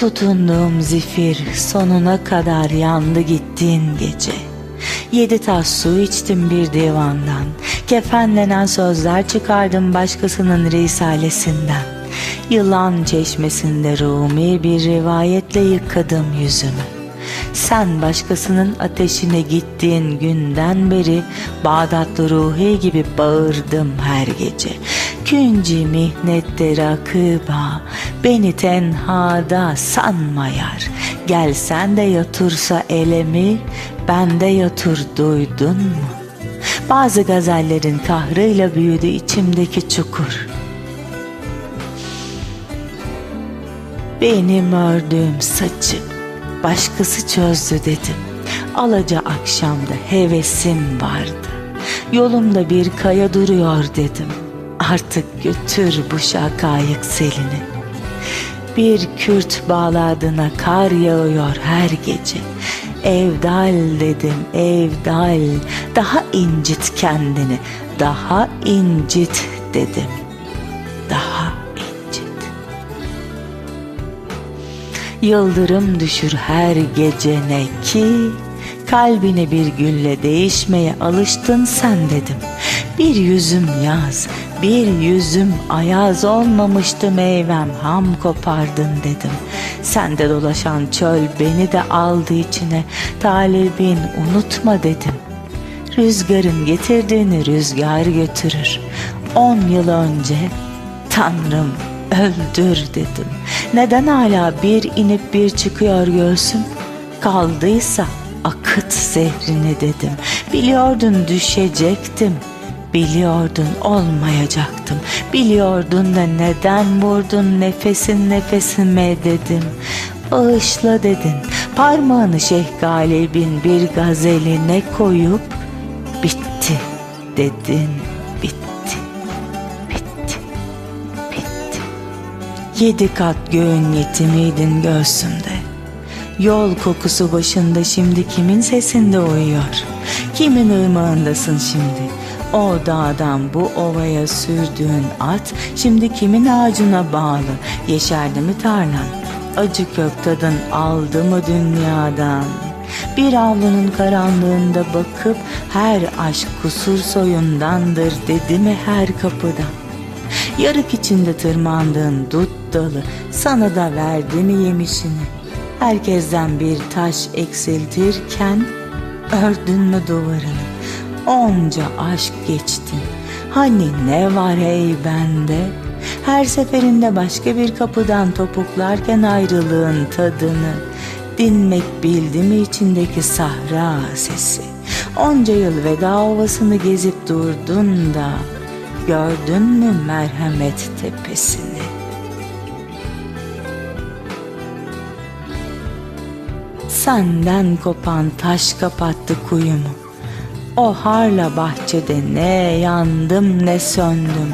Tutunduğum zifir sonuna kadar yandı gittiğin gece. Yedi tas su içtim bir divandan. Kefenlenen sözler çıkardım başkasının risalesinden. Yılan çeşmesinde Rumi bir rivayetle yıkadım yüzümü. Sen başkasının ateşine gittiğin günden beri Bağdatlı Ruhi gibi bağırdım her gece. Künci mihnette rakıba beni tenhada sanma yar. Gel sen de yatursa elemi ben de yatur duydun mu? Bazı gazellerin kahrıyla büyüdü içimdeki çukur. Benim ördüğüm saçı başkası çözdü dedim. Alaca akşamda hevesim vardı. Yolumda bir kaya duruyor dedim. Artık götür bu şakayık selini. Bir kürt bağladığına kar yağıyor her gece. Evdal dedim evdal. Daha incit kendini. Daha incit dedim. Daha incit. Yıldırım düşür her gece ne ki Kalbine bir gülle değişmeye alıştın sen dedim. Bir yüzüm yaz, bir yüzüm ayaz olmamıştı meyvem ham kopardın dedim. Sende dolaşan çöl beni de aldı içine, talibin unutma dedim. Rüzgarın getirdiğini rüzgar götürür. On yıl önce Tanrım öldür dedim. Neden hala bir inip bir çıkıyor göğsüm? Kaldıysa akıt zehrini dedim. Biliyordun düşecektim. Biliyordun olmayacaktım. Biliyordun da neden vurdun nefesin nefesime dedim. Bağışla dedin. Parmağını Şeyh Galip'in bir gazeline koyup bitti dedin. Bitti. Bitti. Bitti. Yedi kat göğün yetimiydin göğsümde. Yol kokusu başında şimdi kimin sesinde uyuyor? Kimin ırmağındasın şimdi? O dağdan bu ovaya sürdüğün at şimdi kimin ağacına bağlı? Yeşerdi mi tarlan? Acı kök tadın aldı mı dünyadan? Bir avlunun karanlığında bakıp her aşk kusur soyundandır dedi mi her kapıdan? Yarık içinde tırmandığın dut dalı sana da verdi mi yemişini? Herkesten bir taş eksiltirken ördün mü duvarını? Onca aşk geçtin. Hani ne var ey bende? Her seferinde başka bir kapıdan topuklarken ayrılığın tadını dinmek bildi mi içindeki sahra sesi? Onca yıl veda ovasını gezip durdun da gördün mü merhamet tepesini? Senden kopan taş kapattı kuyumu. O harla bahçede ne yandım ne söndüm.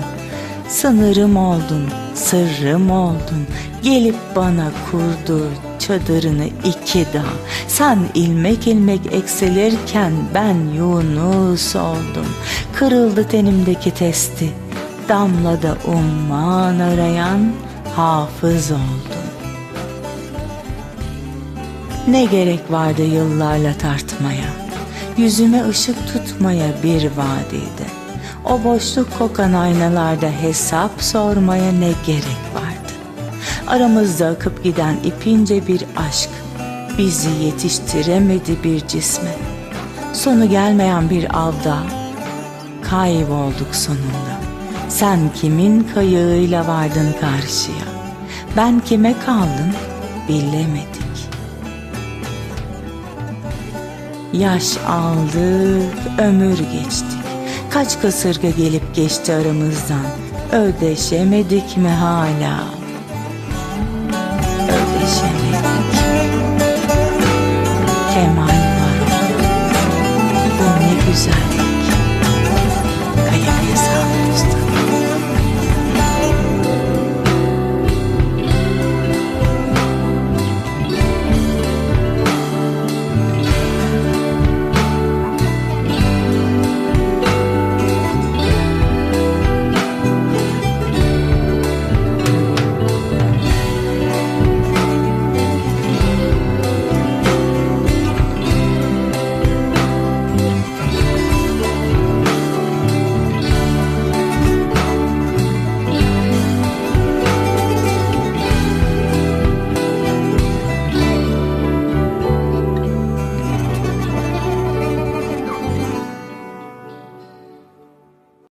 Sınırım oldun, sırrım oldun. Gelip bana kurdu çadırını iki dağ. Sen ilmek ilmek ekselirken ben Yunus oldum. Kırıldı tenimdeki testi. Damlada umman arayan hafız oldum. Ne gerek vardı yıllarla tartmaya, yüzüme ışık tutmaya bir vadide. O boşluk kokan aynalarda hesap sormaya ne gerek vardı? Aramızda akıp giden ipince bir aşk bizi yetiştiremedi bir cisme. Sonu gelmeyen bir avda kaybolduk sonunda. Sen kimin kayığıyla vardın karşıya? Ben kime kaldım bilemedim. Yaş aldık, ömür geçtik. Kaç kasırga gelip geçti aramızdan. Ödeşemedik mi hala?